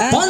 Pan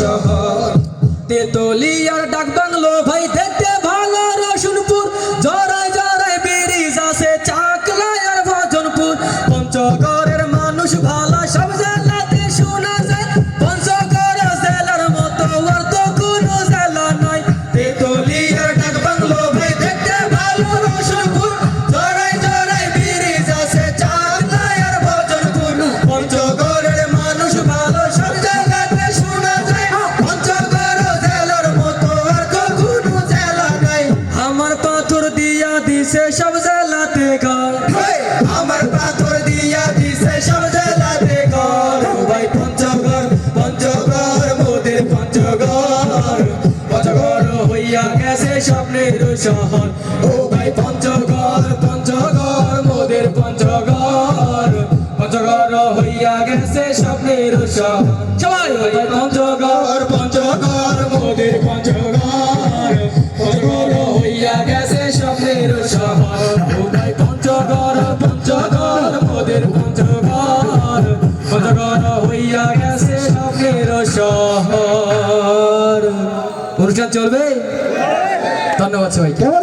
শহর। তেতলিয়ার ডাক bungalow ভাই দেখতে ভালো রসুন। পঞ্চগড় পঞ্চগড়, মোদের পঞ্চগড়। পঞ্চগড় হইয়া গেছে স্বপ্নের শহর। পঞ্চগড় পঞ্চগড়, মোদের সবাই পঞ্চগড় পঞ্চগড়, মোদের পঞ্চগড়। শহর। পুরুষ চলবে? ধন্যবাদ সবাইকে।